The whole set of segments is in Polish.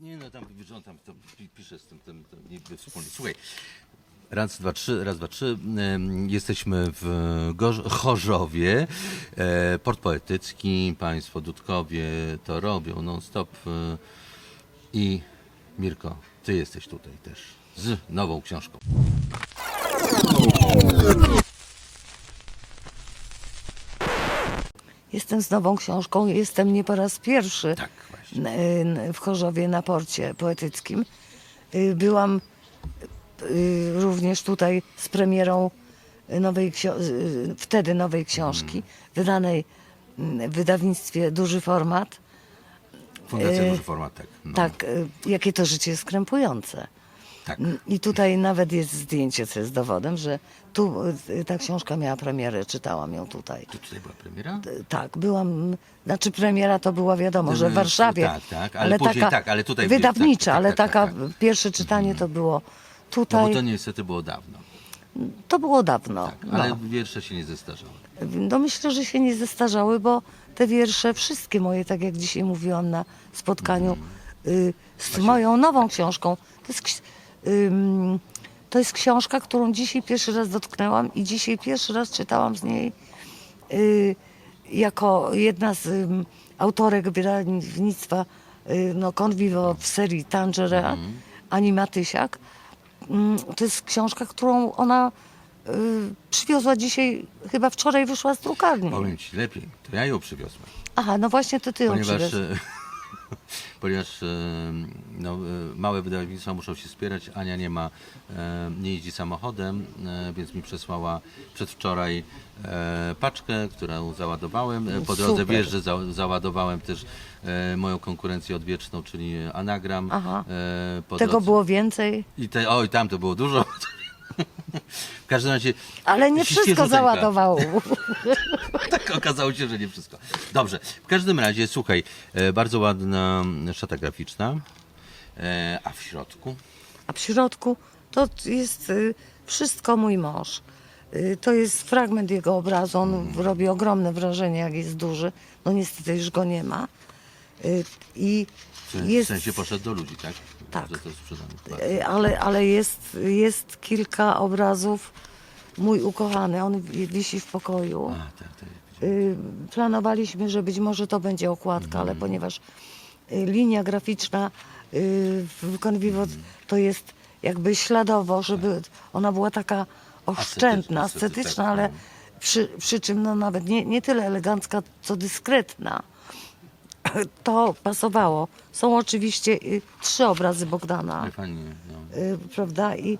Nie no, tam, on tam pisze z tym, tym, tym niby wspólnie. Słuchaj, raz, dwa, trzy, raz, dwa, trzy. Jesteśmy w Chorzowie, e, port poetycki, państwo Dudkowie to robią non-stop e, i Mirko, ty jesteś tutaj też z nową książką. Jestem z nową książką, jestem nie po raz pierwszy Tak, w Chorzowie na porcie poetyckim. Y, Byłam y, również tutaj z premierą nowej y, wtedy nowej książki, wydanej mm, w wydawnictwie Duży Format. Fundacja Duży Format, tak. No, Tak, jakie to życie jest krępujące. Tak. I tutaj nawet jest zdjęcie, co jest dowodem, że tu y, ta książka miała premierę, czytałam ją tutaj. Tu tutaj była premiera? Tak, byłam, znaczy premiera to była wiadomo, że w Warszawie. tak, tak, ale później tak, ale tutaj- Wydawnicza, tak, tak, ale tak, tak, taka tak. pierwsze czytanie to było No tutaj. bo to niestety było dawno. to było dawno. Tak, ale no. wiersze się nie zestarzały. no myślę, że się nie zestarzały, bo te wiersze, wszystkie moje, tak jak dzisiaj mówiłam na spotkaniu y, z moją nową książką, to jest, to jest książka, którą dzisiaj pierwszy raz dotknęłam i dzisiaj pierwszy raz czytałam z niej y, jako jedna z autorek wydawnictwa y, no, Convivo w serii Tangera, Ani Matysiak. To jest książka, którą ona y, przywiozła dzisiaj, chyba wczoraj wyszła z drukarni. Powiem ci lepiej, to ja ją przywiozłem. Aha, no właśnie to ty ją Ponieważ, przywiozłeś. ponieważ e, no, e, małe wydawnictwa muszą się wspierać, Ania nie ma, e, nie jeździ samochodem, więc mi przesłała przedwczoraj paczkę, którą załadowałem. Po drodze Super. wiesz, że za, załadowałem też moją konkurencję odwieczną, czyli anagram. Aha. Po Tego drodze- było więcej, I te, oj, tam to było dużo. W każdym razie. ale nie wszystko załadowało. Tak okazało się, że nie wszystko. Dobrze, w każdym razie, słuchaj, e, bardzo ładna szata graficzna, e, a w środku A w środku to jest y, wszystko mój mąż. To jest fragment jego obrazu. On robi ogromne wrażenie, jak jest duży. No niestety już go nie ma. Y, I w, w jest, sensie poszedł do ludzi, tak? Tak. Że to sprzedano. y, ale, ale jest, jest kilka obrazów. Mój ukochany, on wi- wisi w pokoju. A, tak, tak. Y, planowaliśmy, że być może to będzie okładka, ale ponieważ y, linia graficzna w Convivo to jest jakby śladowo, żeby ona była taka oszczędna, Ascetyczna, estetyczna, tak, ale no. przy, przy czym no nawet nie, nie tyle elegancka, co dyskretna. To pasowało. Są oczywiście y, trzy obrazy Bogdana fajnie, no. y, prawda? I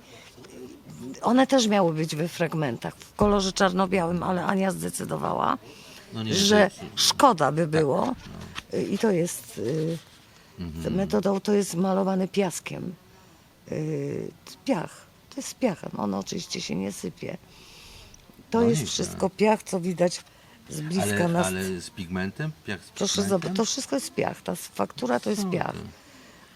one też miały być we fragmentach w kolorze czarno-białym, ale Ania zdecydowała, No nie, że to jest- szkoda by było. Y, I to jest y, Mhm. metodą, to jest malowany piaskiem. Y, piach. To jest piachem. On oczywiście się nie sypie. To No jest nieźle. wszystko piach, co widać z bliska ale, na ale z pigmentem? Jak z Proszę pigmentem? zobaczyć, to wszystko jest piach. Ta faktura to jest piach.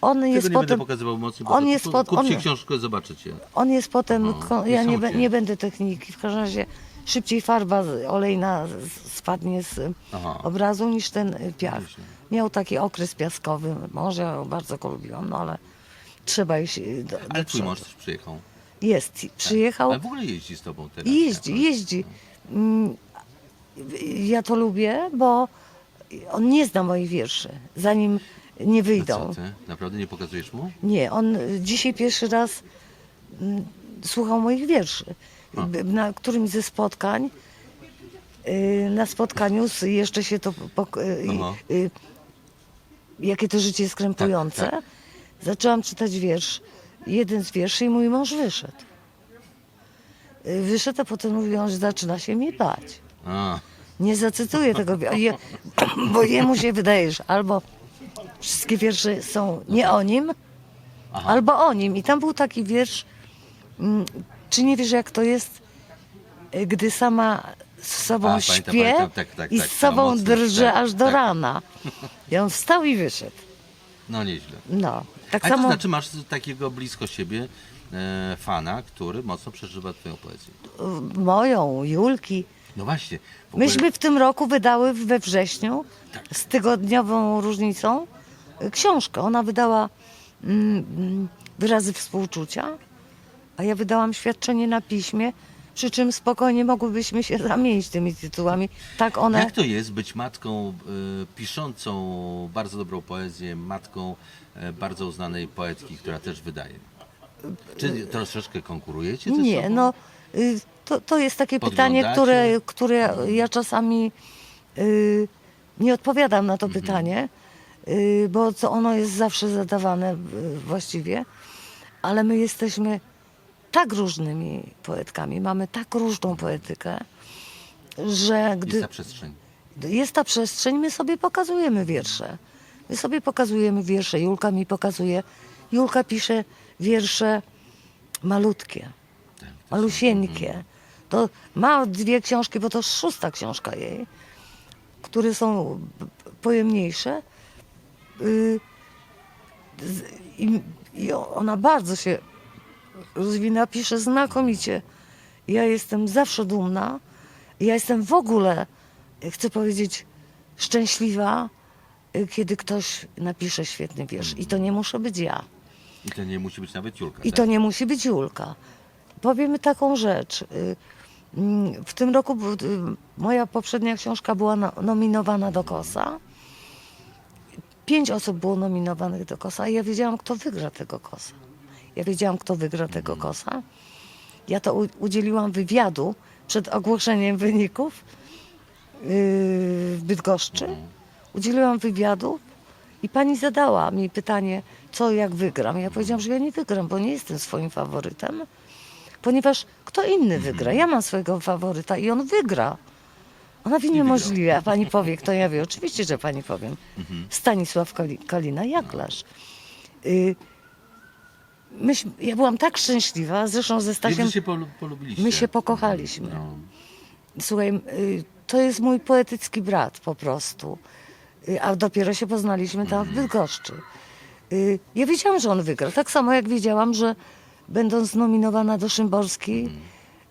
On Tego jest nie będę potem. pokazywał mocno, bo on jest pod- kupcie on- książkę, zobaczycie. On jest potem, ko- ja nie, be- niesamowicie. nie będę techniki, w każdym razie szybciej farba z- olejna z- spadnie z y, Aha. obrazu niż ten y, piach. Myślę. Miał taki okres piaskowy, może ja bardzo go lubiłam, no ale trzeba iść y, do, do Ale twój przodu. mąż też przyjechał. Jest, przyjechał Ale w ogóle jeździ z tobą teraz. jeździ, jeździ. Mm, Ja to lubię, bo on nie zna moich wierszy, zanim nie A wyjdą. co ty? Naprawdę nie pokazujesz mu? Nie, on dzisiaj pierwszy raz mm, słuchał moich wierszy. A. B- Na którymś ze spotkań, y, na spotkaniu z, jeszcze się to, pok- y, Aha. y, jakie to życie jest krępujące, Tak, zaczęłam czytać wiersz, jeden z wierszy i mój mąż wyszedł. Y, Wyszedł, a potem mówił, że zaczyna się mnie bać. A, Nie zacytuję tego, wi- je, bo jemu się wydaje, że albo wszystkie wiersze są nie o nim, albo o nim. I tam był taki wiersz, mm, czy nie wiesz jak to jest, y, gdy sama z sobą A, śpię pamiętam, tak, tak, i tak, z no, sobą mocno, drżę tak, aż do tak. rana. I on wstał i wyszedł. no nieźle. No, tak A to samo znaczy masz takiego blisko siebie e, fana, który mocno przeżywa twoją poezję. y, moją, Julki. No właśnie. w ogóle- Myśmy w tym roku wydały we wrześniu Tak. z tygodniową różnicą y, książkę. Ona wydała mm, mm, wyrazy współczucia, a ja wydałam świadczenie na piśmie, przy czym spokojnie mogłybyśmy się zamienić tymi tytułami. Tak one... Jak to jest być matką y, piszącą bardzo dobrą poezję, matką y, bardzo uznanej poetki, która też wydaje? Czy troszeczkę konkurujecie ze Nie, sobą? no y, to, to jest takie pytanie, które, które ja czasami y, nie odpowiadam na to Mhm. pytanie, y, bo to ono jest zawsze zadawane y, właściwie, ale my jesteśmy tak różnymi poetkami, mamy tak różną poetykę, że gdy Jest ta przestrzeń. jest ta przestrzeń, my sobie pokazujemy wiersze. My sobie pokazujemy wiersze. Julka mi pokazuje. Julka pisze wiersze malutkie, Tak, malusieńkie. To ma dwie książki, bo to szósta książka jej, które są pojemniejsze. Y, I, I ona bardzo się rozwina, pisze znakomicie. Ja jestem zawsze dumna. Ja jestem w ogóle, chcę powiedzieć, szczęśliwa, y, kiedy ktoś napisze świetny wiersz. I to nie muszę być ja. I to nie musi być nawet Julka. I tak? to nie musi być Julka. Powiemy taką rzecz. Y, mm, W tym roku y, moja poprzednia książka była no- nominowana do Kosa. Pięć osób było nominowanych do Kosa i ja wiedziałam, kto wygra tego Kosa. Ja wiedziałam, kto wygra tego Kosa. Ja to udzieliłam wywiadu przed ogłoszeniem wyników yy, w Bydgoszczy. Udzieliłam wywiadu i pani zadała mi pytanie, co jak wygram. Ja powiedziałam, że ja nie wygram, bo nie jestem swoim faworytem, ponieważ kto inny wygra. Ja mam swojego faworyta i on wygra. Ona wie niemożliwe, a pani powie, kto ja wie. Oczywiście, że pani powiem. Stanisław Kali- Kalina Jaklarz. Y, ja byłam tak szczęśliwa, zresztą ze Stasiem się polu- polubiliście. my się pokochaliśmy. No. Słuchaj, y, to jest mój poetycki brat po prostu. Y, A dopiero się poznaliśmy tam w Bydgoszczy. Y, Ja wiedziałam, że on wygra. Tak samo jak wiedziałam, że będąc nominowana do Szymborskiej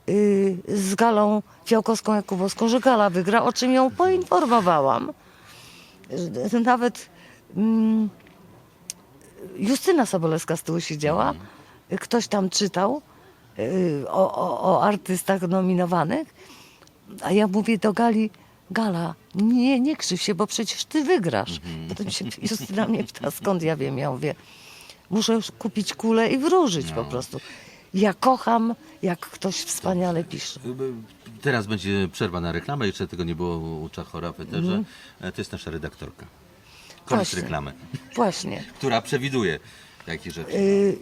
y, z Galą Fiałkowską Jakubowską, że Gala wygra, o czym ją poinformowałam. Y, Nawet mm, Justyna Sobolewska z tyłu siedziała. Ktoś tam czytał y, o, o, o artystach nominowanych. A ja mówię do Gali, Gala, nie, nie krzyw się, bo przecież ty wygrasz. Potem się Justyna mnie pyta, skąd ja wiem? Ja mówię, muszę kupić kulę i wróżyć po prostu. Ja kocham, jak ktoś wspaniale pisze. Teraz będzie przerwa na reklamę, jeszcze tego nie było u Czachora w eterze. E, To jest nasza redaktorka. Koniec Mhm. Właśnie. reklamy, Właśnie. która przewiduje takie rzeczy. Y,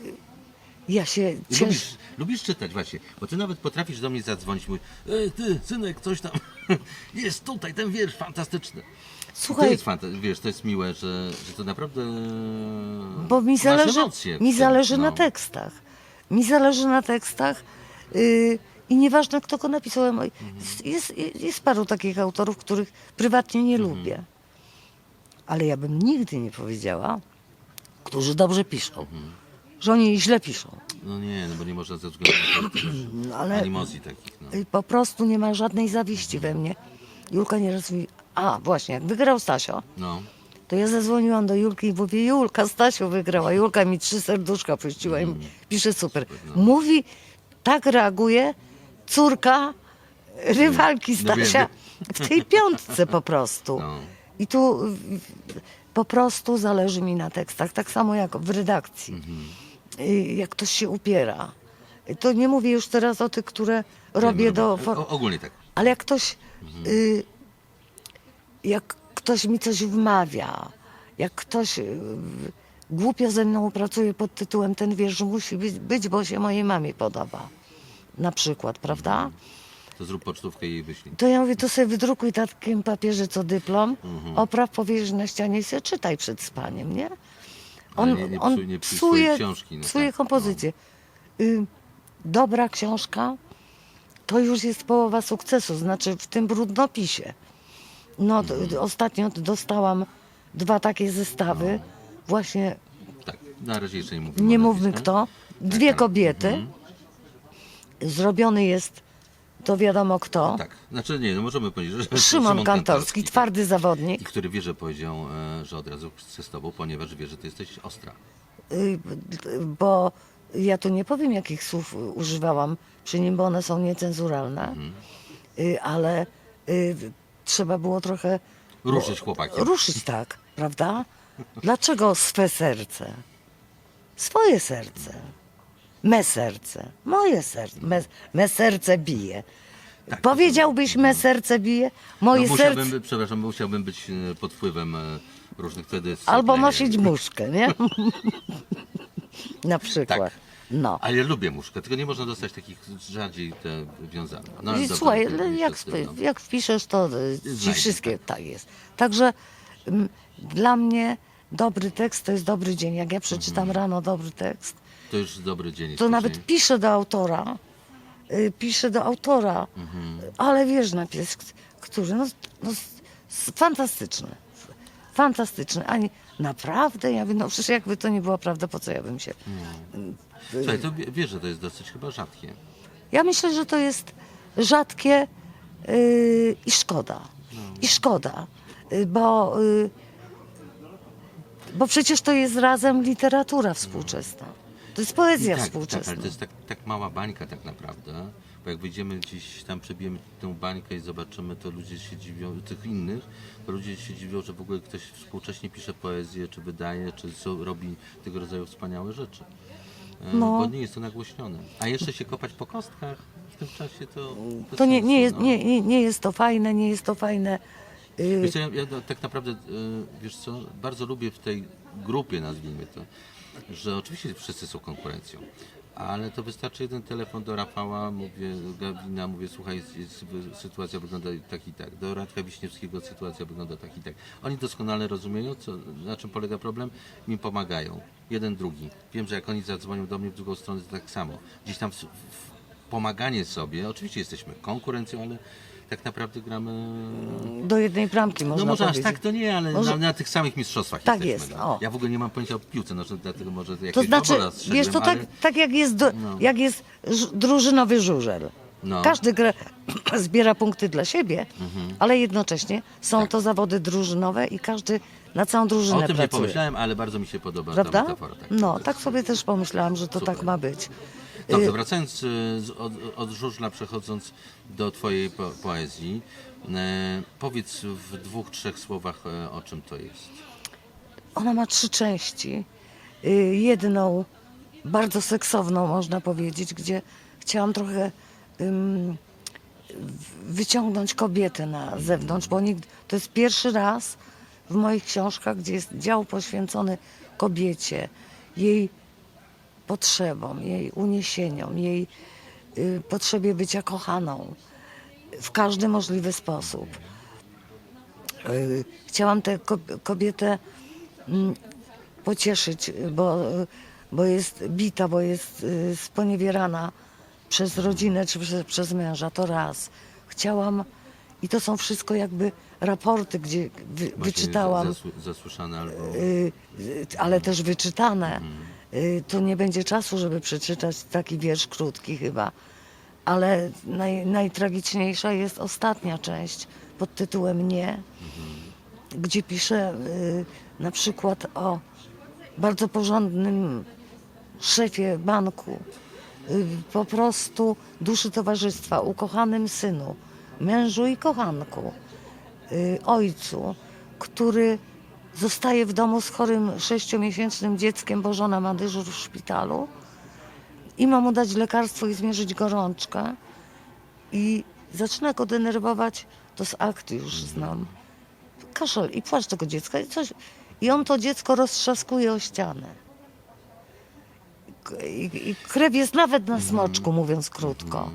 ja się I cieszę. Lubisz, lubisz czytać właśnie, bo ty nawet potrafisz do mnie zadzwonić i mówić, Ej, ty, synek, coś tam, jest tutaj ten wiersz fantastyczny. To Słuchaj, jest fanta- wiesz, to jest miłe, że, że to naprawdę bo mi masz zależy, emocje w mi tym, zależy na no. tekstach. Mi zależy na tekstach y, i nieważne kto go napisał. Mhm. Jest, jest, jest paru takich autorów, których prywatnie nie Mhm. lubię. Ale ja bym nigdy nie powiedziała, którzy dobrze piszą, Mhm. że oni źle piszą. No nie, no bo nie można ze względu na to, wiesz, No, ale animozji takich. No. y, po prostu nie ma żadnej zawiści we mnie. Julka nieraz mówi, a właśnie, jak wygrał Stasio, no. to ja zadzwoniłam do Julki i mówię, Julka, Stasiu wygrała. Julka mi trzy serduszka puściła i Mm. pisze super. Mówi, tak reaguje córka rywalki No Stasia w tej piątce po prostu. No. I tu y, po prostu zależy mi na tekstach, tak samo jak w redakcji. Mhm. Y, Jak ktoś się upiera. To nie mówię już teraz o tych, które robię do... for- O, ogólnie tak. ale jak ktoś, y, jak ktoś mi coś wmawia, jak ktoś y, głupio ze mną pracuje pod tytułem ten wiersz musi być, bo się mojej mamie podoba, na przykład, prawda? To zrób pocztówkę i jej wyślij. To ja mówię, to sobie wydrukuj takim papierze co dyplom, opraw, powiesz na ścianie i sobie czytaj przed spaniem, nie? On, nie- nie on psuj- nie psuj psuje, książki, no psuje tak, kompozycję. Y, dobra książka to już jest połowa sukcesu, znaczy w tym brudnopisie. No, d- Mhm. d- ostatnio dostałam dwa takie zestawy, właśnie Tak, na razie jeszcze nie mówimy. nie o mówmy nazwiskach. kto, dwie tak. kobiety. Zrobiony jest to wiadomo kto. Tak, znaczy nie, no możemy powiedzieć, że Szymon, Kantorski, tak. twardy zawodnik. I który wie, że powiedział, e, że od razu chce z tobą, ponieważ wie, że ty jesteś ostra. Y, bo ja tu nie powiem, jakich słów używałam przy nim, bo one są niecenzuralne, Y, ale y, trzeba było trochę Ruszyć chłopakiem. ruszyć tak, prawda? Dlaczego swe serce? Swoje serce. Me serce. Moje serce. Me, me serce bije. Tak, Powiedziałbyś, me serce bije? Moje no, serce... musiałbym, przepraszam, musiałbym być e, pod wpływem e, różnych wtedy... Albo nosić muszkę, nie? Na przykład. Tak. No. Ale ja lubię muszkę, tylko nie można dostać takich rzadziej te wiązane. No, I dobra, słuchaj, to jak, z tym, no. jak wpiszesz, to ci Znajdzie, wszystkie tak. jest. Także mm, dla mnie dobry tekst to jest dobry dzień. Jak ja przeczytam Mhm. rano dobry tekst, To już dobry dzień. jest to później. nawet piszę do autora. y, Piszę do autora, Mhm. ale wiesz napis, który, no, no s- s- fantastyczny. Fantastyczny. Ani naprawdę, ja mówię, no przecież jakby to nie była prawda, po co ja bym się... Słuchaj, to wie- wiesz, że to jest dosyć chyba rzadkie. Ja myślę, że to jest rzadkie yy, i szkoda. I szkoda, yy, bo, yy, bo przecież to jest razem literatura współczesna. To jest poezja tak, tak, współczesna. ale to jest tak, tak mała bańka tak naprawdę, bo jak wyjdziemy gdzieś tam, przebijemy tę bańkę i zobaczymy, to ludzie się dziwią, tych innych, to ludzie się dziwią, że w ogóle ktoś współcześnie pisze poezję, czy wydaje, czy robi tego rodzaju wspaniałe rzeczy. E, No. Bo nie jest to nagłośnione. A jeszcze się kopać po kostkach w tym czasie to... To nie, nie, jest, no. nie, nie, nie jest to fajne, nie jest to fajne. Yy, Wiesz co, ja, ja tak naprawdę, y, wiesz co, bardzo lubię w tej grupie, nazwijmy to, że oczywiście wszyscy są konkurencją, ale to wystarczy jeden telefon do Rafała, mówię, do Gawina, mówię, słuchaj, sytuacja wygląda tak i tak, do Radka Wiśniewskiego sytuacja wygląda tak i tak. Oni doskonale rozumieją, co, na czym polega problem, mi pomagają, jeden, drugi. Wiem, że jak oni zadzwonią do mnie w drugą stronę, to tak samo. Gdzieś tam w, w pomaganie sobie, oczywiście jesteśmy konkurencją, ale tak naprawdę gramy do jednej bramki można no może powiedzieć. aż tak to nie, ale Może- na, na tych samych mistrzostwach Tak jesteśmy. jest, no. o. Ja w ogóle nie mam pojęcia o piłce, no, że dlatego może jakieś To znaczy, obola strzeliłem, wiesz, to tak, ale... tak jak jest, do, No. jak jest drużynowy żużel. No. Każdy gra, zbiera punkty dla siebie, Mhm. ale jednocześnie są to zawody drużynowe i każdy na całą drużynę Tak. O tym nie pracuje. pomyślałem, ale bardzo mi się podoba Prawda? ta metafora. Tak, no, tak sobie też pomyślałam, że to Super. tak ma być. Dobrze, wracając y, od, od żużla, przechodząc do twojej po, poezji, e, powiedz w dwóch, trzech słowach, o czym to jest. Ona ma trzy części. Y, Jedną bardzo seksowną, można powiedzieć, gdzie chciałam trochę w- wyciągnąć kobietę na zewnątrz, bo nikt, to jest pierwszy raz w moich książkach, gdzie jest dział poświęcony kobiecie, jej potrzebom, jej uniesieniom, jej y, potrzebie bycia kochaną w każdy możliwy sposób. Y, Chciałam tę ko- kobietę mm, pocieszyć, bo, bo jest bita, bo jest y, sponiewierana przez rodzinę czy przez, przez męża. To raz. Chciałam, i to są wszystko jakby raporty, gdzie wy, wyczytałam Zasły, zasłyszane albo... y, y, ale też wyczytane. Y, Tu nie będzie czasu, żeby przeczytać taki wiersz krótki chyba. Ale naj, najtragiczniejsza jest ostatnia część pod tytułem Nie, gdzie piszę y, na przykład o bardzo porządnym szefie banku, y, po prostu duszy towarzystwa, ukochanym synu, mężu i kochanku y, ojcu, który zostaje w domu z chorym sześciomiesięcznym dzieckiem, bo żona ma dyżur w szpitalu i ma mu dać lekarstwo i zmierzyć gorączkę i zaczyna go denerwować, to z akty już znam, kaszel i płacz tego dziecka i coś. I on to dziecko roztrzaskuje o ścianę. I, i krew jest nawet na smoczku, mówiąc krótko.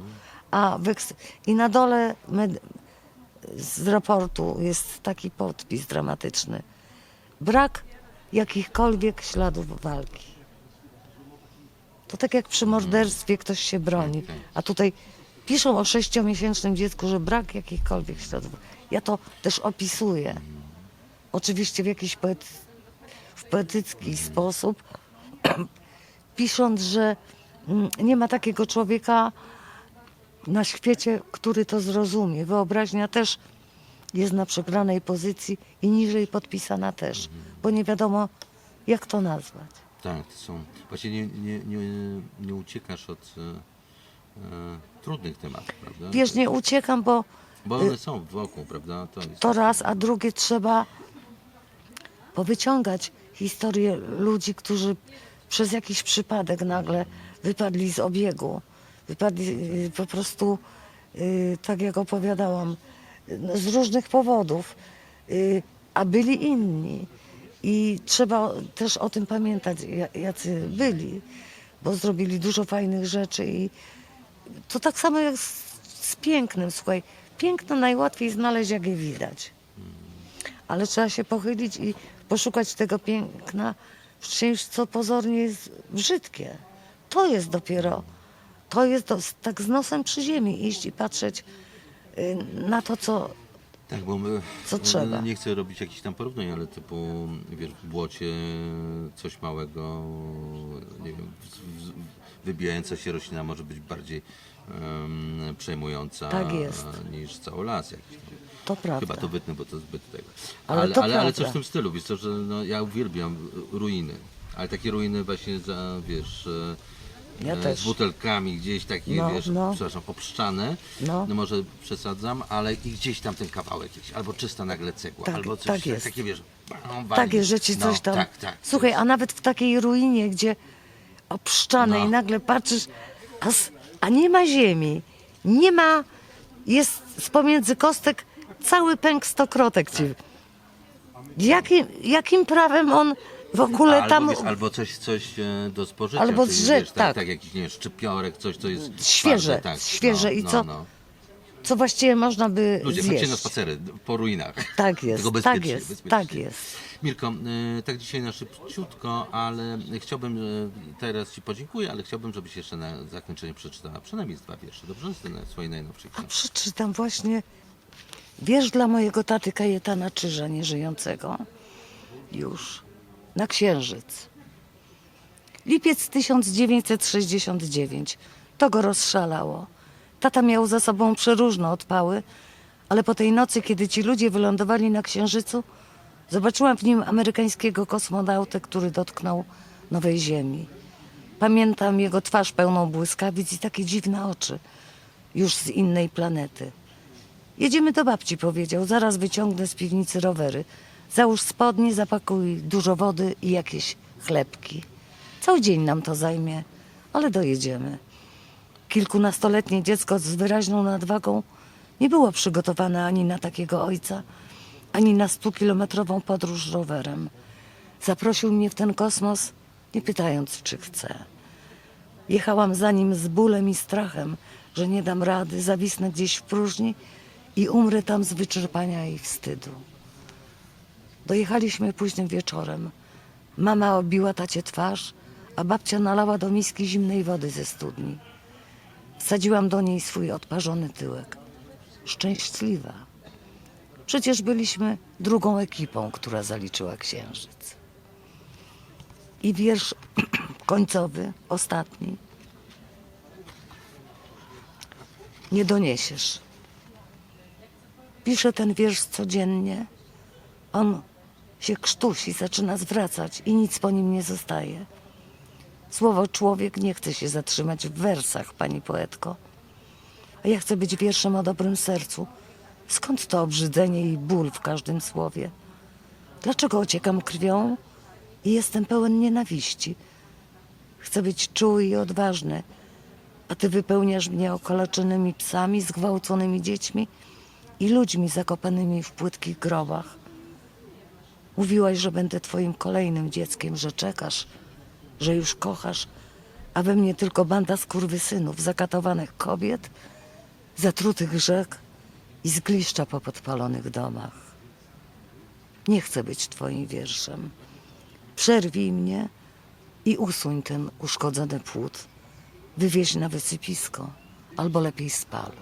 A weks- I na dole z raportu jest taki podpis dramatyczny. Brak jakichkolwiek śladów walki. To tak jak przy morderstwie ktoś się broni, a tutaj piszą o sześciomiesięcznym dziecku, że brak jakichkolwiek śladów. Ja to też opisuję. Oczywiście w jakiś poety, w poetycki sposób, pisząc, że mm, nie ma takiego człowieka, na świecie, który to zrozumie. Wyobraźnia też jest na przegranej pozycji i niżej podpisana też, bo nie wiadomo, jak to nazwać. Tak, to są. Właśnie nie, nie, nie, nie uciekasz od e, e, trudnych tematów, prawda? Wiesz, nie uciekam, bo Bo one są wokół, prawda? To jest. to raz, a drugie trzeba powyciągać historię ludzi, którzy przez jakiś przypadek nagle wypadli z obiegu. Wypadli y, po prostu, y, tak jak opowiadałam, y, z różnych powodów, y, a byli inni. I trzeba też o tym pamiętać, ja- jacy byli, bo zrobili dużo fajnych rzeczy i to tak samo jak z, z pięknym, słuchaj. Piękno najłatwiej znaleźć, jak je widać. Ale trzeba się pochylić i poszukać tego piękna w czymś, co pozornie jest brzydkie. To jest dopiero, to jest do, tak z nosem przy ziemi iść i patrzeć y, na to, co Tak, bo my, Co no, trzeba? Nie chcę robić jakichś tam porównań, ale typu, wiesz, w błocie coś małego, nie wiem, w, w, wybijająca się roślina może być bardziej em, przejmująca Tak jest. niż cały las jakiś. tam. to prawda. Chyba to wytnę, bo to zbyt tego. Ale Ale, to ale, ale, coś prawda. w tym stylu, wiesz co, że no, ja uwielbiam ruiny. Ale takie ruiny właśnie za, wiesz, e, Ja e, też. z butelkami gdzieś takie, No, wiesz, no. przepraszam, obszczane. No. No. może przesadzam, ale i gdzieś tam ten kawałek jakiś, albo czysta nagle cegła, Tak, albo coś tak jest. takie, wiesz, bam, Tak wali. jest, że ci no, coś tam. Tak, tak. Słuchaj, a nawet w takiej ruinie, gdzie obszczanej No. nagle patrzysz, a, s- a nie ma ziemi, nie ma, jest z pomiędzy kostek cały pęk stokrotek ci. Jakim, jakim prawem on w ogóle albo, tam. wiesz, albo coś, coś e, do spożycia. Albo czyli, zrzeć, wiesz, tak, tak. tak, jakiś, nie wiem, szczypiorek, coś, co jest Świeże, twarde, tak. świeże no, i no, co No. Co właściwie można by Ludzie, chodźcie na spacery po ruinach. Tak jest, Tylko tak bezpiecznie, jest, bezpiecznie. tak jest. Mirko, y, tak dzisiaj na szybciutko, ale chciałbym, y, teraz Ci podziękuję, ale chciałbym, żebyś jeszcze na zakończenie przeczytała przynajmniej z dwa wiersze, dobrze? Z na- swojej najnowszej A książki. przeczytam właśnie wiersz dla mojego taty Kajetana Czyża, nieżyjącego już, na Księżyc. Lipiec 1969. To go rozszalało. Tata miał za sobą przeróżne odpały, ale po tej nocy, kiedy ci ludzie wylądowali na Księżycu, zobaczyłam w nim amerykańskiego kosmonautę, który dotknął nowej Ziemi. Pamiętam jego twarz pełną błyskawic i takie dziwne oczy, już z innej planety. Jedziemy do babci, powiedział. Zaraz wyciągnę z piwnicy rowery. Załóż spodnie, zapakuj dużo wody i jakieś chlebki. Cały dzień nam to zajmie, ale dojedziemy. Kilkunastoletnie dziecko z wyraźną nadwagą nie było przygotowane ani na takiego ojca, ani na stukilometrową podróż rowerem. Zaprosił mnie w ten kosmos, nie pytając, czy chcę. Jechałam za nim z bólem i strachem, że nie dam rady, zawisnę gdzieś w próżni i umrę tam z wyczerpania i wstydu. Dojechaliśmy późnym wieczorem. Mama obiła tacie twarz, a babcia nalała do miski zimnej wody ze studni. Wsadziłam do niej swój odparzony tyłek. Szczęśliwa. Przecież byliśmy drugą ekipą, która zaliczyła księżyc. I wiersz końcowy, ostatni. Nie doniesiesz. Piszę ten wiersz codziennie. On się krztusi, zaczyna zwracać i nic po nim nie zostaje. Słowo człowiek nie chce się zatrzymać w wersach, pani poetko. A ja chcę być wierszem o dobrym sercu. Skąd to obrzydzenie i ból w każdym słowie? Dlaczego ociekam krwią i jestem pełen nienawiści? Chcę być czuły i odważny, a ty wypełniasz mnie okaleczonymi psami, zgwałconymi dziećmi i ludźmi zakopanymi w płytkich grobach. Mówiłaś, że będę twoim kolejnym dzieckiem, że czekasz, że już kochasz, a we mnie tylko banda skurwysynów, zakatowanych kobiet, zatrutych rzek i zgliszcza po podpalonych domach. Nie chcę być twoim wierszem. Przerwij mnie i usuń ten uszkodzony płód. Wywieź na wysypisko, albo lepiej spal.